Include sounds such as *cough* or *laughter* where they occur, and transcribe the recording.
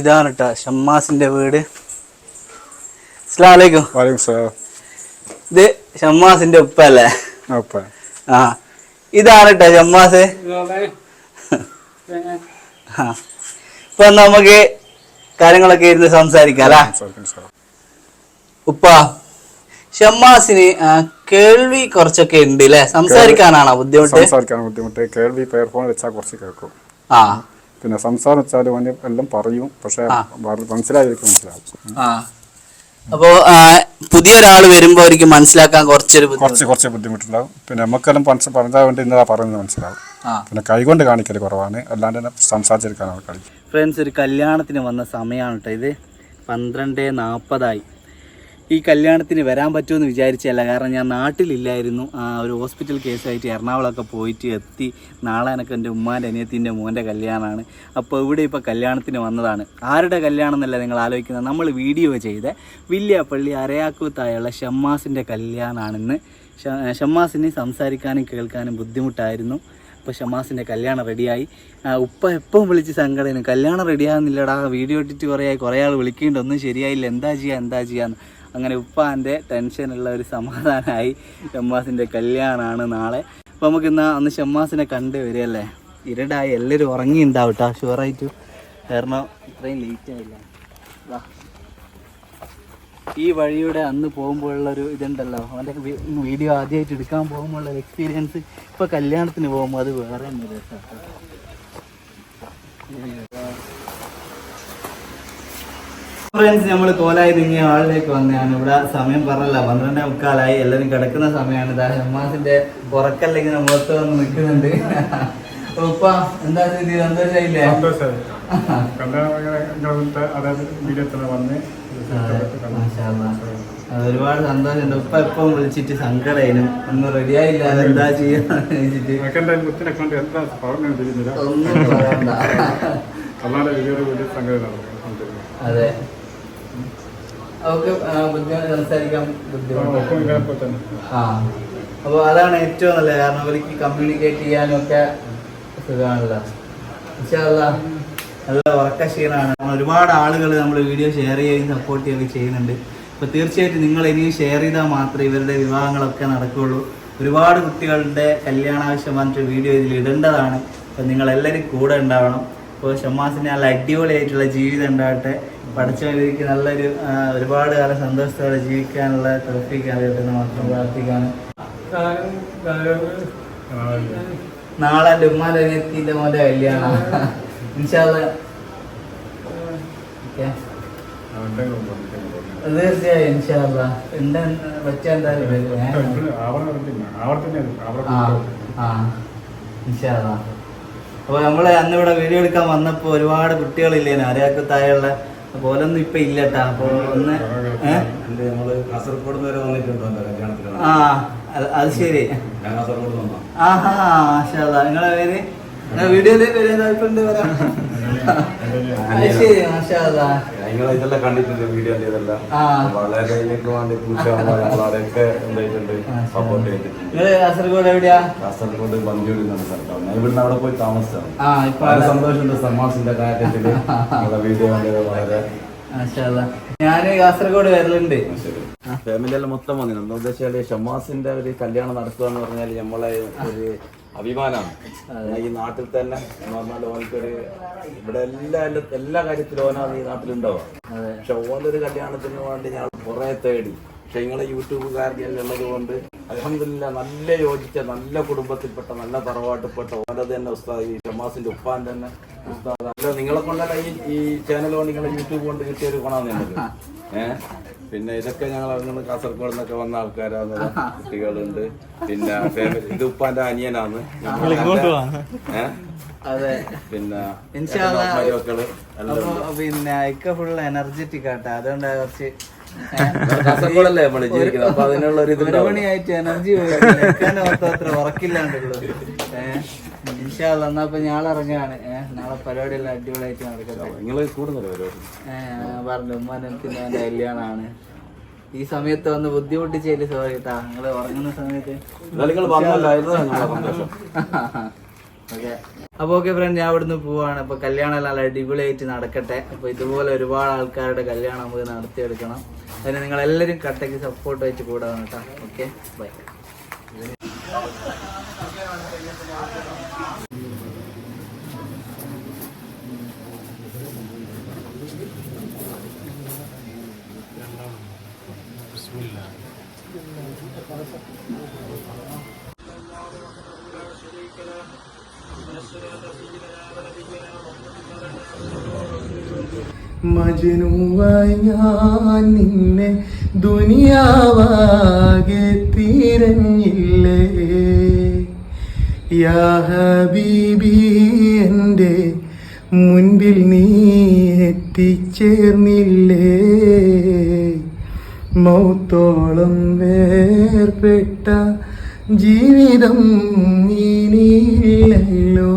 ഇതാണ് കേട്ടോ ഷമ്മാസിന്റെ വീട്. അസ്ലാമലൈക്കും ഇത് ഷമ്മാസിന്റെ ഉപ്പ അല്ലേ ഉപ്പ. ആ ഇതാണ് കേട്ടോ ഷമ്മാസ്. ഇപ്പൊ നമുക്ക് കാര്യങ്ങളൊക്കെ ഇരുന്ന് സംസാരിക്കാം അല്ലേ? ഉപ്പ ഷമ്മാസിന് കേൾവി കുറച്ചൊക്കെ ഉണ്ട് അല്ലേ സംസാരിക്കാനാണോ ബുദ്ധിമുട്ട്? സംസാരിക്കാൻ ബുദ്ധിമുട്ട്. കേൾവി പേർഫോൺ വെച്ചാൽ കുറച്ച് കേൾക്കും. ആ. പിന്നെ സംസാരം വെച്ചാൽ അവന് എല്ലാം പറയും പക്ഷെ. മനസ്സിലായിരിക്കും മനസ്സിലാവും. അപ്പോ പുതിയ ഒരാൾ വരുമ്പോ അവർക്ക് മനസ്സിലാക്കാൻ കുറച്ചൊരു കുറച്ച് കുറച്ച് ബുദ്ധിമുട്ടുണ്ടാവും. പിന്നെ നമുക്കെല്ലാം പറഞ്ഞാൽ വേണ്ടി ഇന്നതാ പറയുന്നത് മനസ്സിലാവും. പിന്നെ കൈകൊണ്ട് കാണിക്കൽ കുറവാണ്. അല്ലാണ്ട് തന്നെ സംസാരിച്ചെടുക്കാൻ ഫ്രണ്ട്സ് ഒരു കല്യാണത്തിന് വന്ന സമയമാണ് കേട്ടോ ഇത്. പന്ത്രണ്ട് നാൽപ്പതായി ഈ കല്യാണത്തിന് വരാൻ പറ്റുമെന്ന് വിചാരിച്ചല്ല കാരണം ഞാൻ നാട്ടിലില്ലായിരുന്നു. ഒരു ഹോസ്പിറ്റൽ കേസായിട്ട് എറണാകുളമൊക്കെ പോയിട്ട് എത്തി. നാളെ എനിക്ക് എന്റെ ഉമ്മാന്റെ അനിയത്തിന്റെ മോന്റെ കല്യാണമാണ്. അപ്പോൾ ഇവിടെ ഇപ്പോൾ കല്യാണത്തിന് വന്നതാണ്. ആരുടെ കല്യാണം എന്നല്ല നിങ്ങൾ ആലോചിക്കുന്നത്. നമ്മൾ വീഡിയോ ചെയ്ത് വില്യാപ്പള്ളി അരയാക്കൂത്തായുള്ള ഷമ്മാസിന്റെ കല്യാണമാണെന്ന് ഷമ്മാസിന് സംസാരിക്കാനും കേൾക്കാനും ബുദ്ധിമുട്ടായിരുന്നു. ഇപ്പോൾ ഷമാസിന്റെ കല്യാണം റെഡിയായി. ഉപ്പ എപ്പം വിളിച്ച് സങ്കടം കല്യാണം റെഡിയാകുന്നില്ലടാ വീഡിയോ ഇട്ടിട്ട് കുറേ കുറേ ആൾ വിളിക്കേണ്ട ഒന്നും ശരിയായില്ല എന്താ ചെയ്യുക എന്താ ചെയ്യാന്ന്. അങ്ങനെ ഉപ്പാന്റെ ടെൻഷനുള്ള ഒരു സമാധാനമായി ഷമ്മാസിന്റെ കല്യാണമാണ് നാളെ. അപ്പോൾ നമുക്ക് ഇന്ന് അന്ന് ഷമ്മാസിനെ കണ്ട് വരികയല്ലേ? ഇരുടായി എല്ലാവരും ഉറങ്ങി ഉണ്ടാവും കേട്ടോ ഷുവറായിട്ട്. കാരണം ഇത്രയും ലേറ്റ് ആയില്ല ഈ വഴിയുടെ അന്ന് പോകുമ്പോഴുള്ളൊരു ഇതുണ്ടല്ലോ. അവന്റെ വീഡിയോ ആദ്യമായിട്ട് എടുക്കാൻ പോകുമ്പോഴുള്ള എക്സ്പീരിയൻസ് ഇപ്പോൾ കല്യാണത്തിന് പോകുമ്പോൾ അത് വേറെ തന്നെ രസമാണ് ഫ്രണ്ട്സ് നമ്മൾ കോലായി തിങ്ങിയ ആളിലേക്ക് വന്നതാണ് ഇവിടെ സമയം പറഞ്ഞല്ല പന്ത്രണ്ടേ മുക്കാലായി. എല്ലാവരും കിടക്കുന്ന സമയമാണ്. ഇതാ ഹെമാസിന്റെ ഉറക്കല്ല ഇങ്ങനെ മുഖത്ത് വന്ന് നിൽക്കുന്നുണ്ട്. *laughs* ഉപ്പ എന്താ സ്ഥിതി? സന്തോഷമായില്ലേ ഒരുപാട് സന്തോഷമുണ്ട്. ഉപ്പ ഇപ്പം വിളിച്ചിട്ട് സങ്കടയിനും ഒന്നും എന്താ ചെയ്യാന്ന് കുത്തിനെ കൊണ്ട് എന്താ ഒന്നും പറയണ്ട സംഗതി അതെ. അവർക്ക് ബുദ്ധിമുട്ട് സംസാരിക്കാൻ ബുദ്ധിമുട്ട്. ആ അപ്പോൾ അതാണ് ഏറ്റവും നല്ലത്. കാരണം അവർക്ക് കമ്മ്യൂണിക്കേറ്റ് ചെയ്യാനൊക്കെ സുഖമാണല്ലോ. ഇൻഷാല്ലാ നല്ല ഉറക്ക കാരണം ഒരുപാട് ആളുകൾ നമ്മൾ വീഡിയോ ഷെയർ ചെയ്യുകയും സപ്പോർട്ട് ചെയ്യുകയും ചെയ്യുന്നുണ്ട്. അപ്പോൾ തീർച്ചയായിട്ടും നിങ്ങൾ ഇനിയും ഷെയർ ചെയ്താൽ മാത്രമേ ഇവരുടെ വിവാഹങ്ങളൊക്കെ നടക്കുകയുള്ളൂ. ഒരുപാട് കുട്ടികളുടെ കല്യാണാവശ്യം പറഞ്ഞിട്ട് വീഡിയോ ഇതിൽ ഇടേണ്ടതാണ് അപ്പോൾ നിങ്ങളെല്ലാവരും കൂടെ ഉണ്ടാവണം. അപ്പോൾ ഷമ്മാസിന് നല്ല അടിപൊളിയായിട്ടുള്ള ജീവിതം ഉണ്ടാകട്ടെ. പഠിച്ചവർക്ക് നല്ലൊരു ഒരുപാട് കാലം സന്തോഷത്തോടെ ജീവിക്കാനുള്ള തോഫിക്ക് അറിയട്ടെ മാത്രം പ്രാർത്ഥിക്കാണ് നാളെ എന്റെ ഉമ്മാന്റെ അനിയത്തിന്റെ മോന്റെ കല്യാണം. ഇൻഷാല്ല തീർച്ചയായും ഇൻഷാല്ല എന്താ പറ്റാ എന്തായാലും ആ ഇൻഷാല്ല അപ്പോൾ നമ്മൾ അന്ന് ഇവിടെ വീഡിയോ എടുക്കാൻ വന്നപ്പോൾ ഒരുപാട് കുട്ടികളില്ലേനു അരയാക്കു താഴെയുള്ള. പോലൊന്നും ഇപ്പൊ ഇല്ല കേട്ടാ അപ്പോൾ ഒന്ന്? നമ്മൾ കാസർഗോഡ് വരെ വന്നിട്ടുണ്ടോ എന്റെ കല്യാണത്തിന് ആ അത് ശരി. ആഹാ നിങ്ങളെ പേര്? വീഡിയോയിലേക്ക് വരാൻ താല്പര്യം വരാം അത് ശരി മാഷാല്ലാ. നിങ്ങൾ ഇതെല്ലാം കണ്ടിട്ടുണ്ട് വീഡിയോ ഇതെല്ലാം. വളരെ വേണ്ടി എന്തായിട്ടുണ്ട് സപ്പോർട്ട് ചെയ്തിട്ടുണ്ട്. കാസർഗോഡ് എവിടെയാ? കാസർഗോഡ് ബന്ധിയൂരിൽ നിന്ന് സ്ഥലത്താണ് ഞാൻ ഇവിടുന്ന് അവിടെ പോയി താമസിച്ചാണ് വളരെ സന്തോഷമുണ്ട് സമ്മാസിന്റെ വീഡിയോ കണ്ടത് വളരെ മാഷാല്ലാ ഞാൻ കാസർഗോഡ് വരലുണ്ട്. ഫാമിലി എല്ലാം മൊത്തം വന്നിരുന്നു. എന്താ വെച്ചാൽ ഷമാസിന്റെ ഒരു കല്യാണം നടക്കുക എന്ന് പറഞ്ഞാൽ നമ്മളെ ഒരു അഭിമാനമാണ് ഈ നാട്ടിൽ തന്നെ പറഞ്ഞാൽ ഓനക്കൊരു ഇവിടെ എല്ലാ എല്ലാ- കാര്യത്തിലും ഓനാണ് ഈ നാട്ടിലുണ്ടാവുക പക്ഷെ ഓനൊരു കല്യാണത്തിന് വേണ്ടി ഞാൻ കുറെ തേടി. പക്ഷെ നിങ്ങളെ യൂട്യൂബുകാരനെല്ലാം ഉള്ളത് കൊണ്ട് അലഹമില്ല നല്ല യോജിച്ച നല്ല കുടുംബത്തിൽപ്പെട്ട നല്ല തറവാട്ടിൽപ്പെട്ട ഓന്റെ തന്നെ ഉസ്താദ് ഈ ഷമാസിന്റെ ഉപ്പാൻ തന്നെ ഉസ്താദ് അല്ല നിങ്ങളെ കൊണ്ടല്ല ഈ ഈ ചാനൽ കൊണ്ട് നിങ്ങളെ യൂട്യൂബ് കൊണ്ട് കിട്ടിയ ഒരു ഏഹ് പിന്നെ ഇതൊക്കെ ഞങ്ങൾ അങ്ങനെ കാസർഗോഡ് നിന്നൊക്കെ വന്ന ആൾക്കാരാണ് കുട്ടികളുണ്ട്. പിന്നെ ഫാമിലി ഇത് ഉപ്പാന്റെ അനിയനാണ്. പിന്നെ. മരുമക്കൾ പിന്നെ ഇക്ക ഫുൾ എനർജറ്റിക് ആട്ടാ. അതുകൊണ്ട് കുറച്ച് കാസർഗോഡല്ലേ നമ്മൾ ജീവിക്കുന്നത്? അപ്പൊ അതിനുള്ള ഒരു മണിയായിട്ട് എനർജി ഉറക്കില്ലാണ്ടുള്ളൂ ഏഹ് ഇൻഷാല്ല എന്നാ ഇപ്പൊ ഞാൻ ഇറങ്ങാണ്. അടിപൊളിയായിട്ട് നടക്കട്ടെ. നിങ്ങൾ പരിപാടി? പറഞ്ഞു ഉമ്മാനത്തിന് എന്റെ കല്യാണമാണ് ഈ സമയത്ത് വന്ന് ബുദ്ധിമുട്ടിച്ചില്ല സോറി കേട്ടാ നിങ്ങൾ ഉറങ്ങുന്ന സമയത്ത് ഓക്കെ. അപ്പോൾ ഓക്കെ ഫ്രണ്ട് ഞാൻ ഇവിടുന്ന് പോവാണ്. അപ്പോൾ കല്യാണം എല്ലാം അടിപൊളിയായിട്ട് നടക്കട്ടെ. അപ്പോൾ ഇതുപോലെ ഒരുപാട് ആൾക്കാരുടെ കല്യാണം നമുക്ക് നടത്തിയെടുക്കണം. അതിന് നിങ്ങൾ എല്ലാരും കട്ടയ്ക്ക് സപ്പോർട്ട് വെച്ച് കൂടാണ് കേട്ടോ ഓക്കെ ബൈ മജനുവായി ഞാൻ നിന്നെ ദുനിയാവാകെ തിരഞ്ഞില്ലേ? യാ ഹബീബി എന്റെ മുൻപിൽ നീ എത്തിച്ചേർന്നില്ലേ? മൗത്തോളം വേർപെട്ട ജീവിതം ഇനിയില്ലല്ലോ.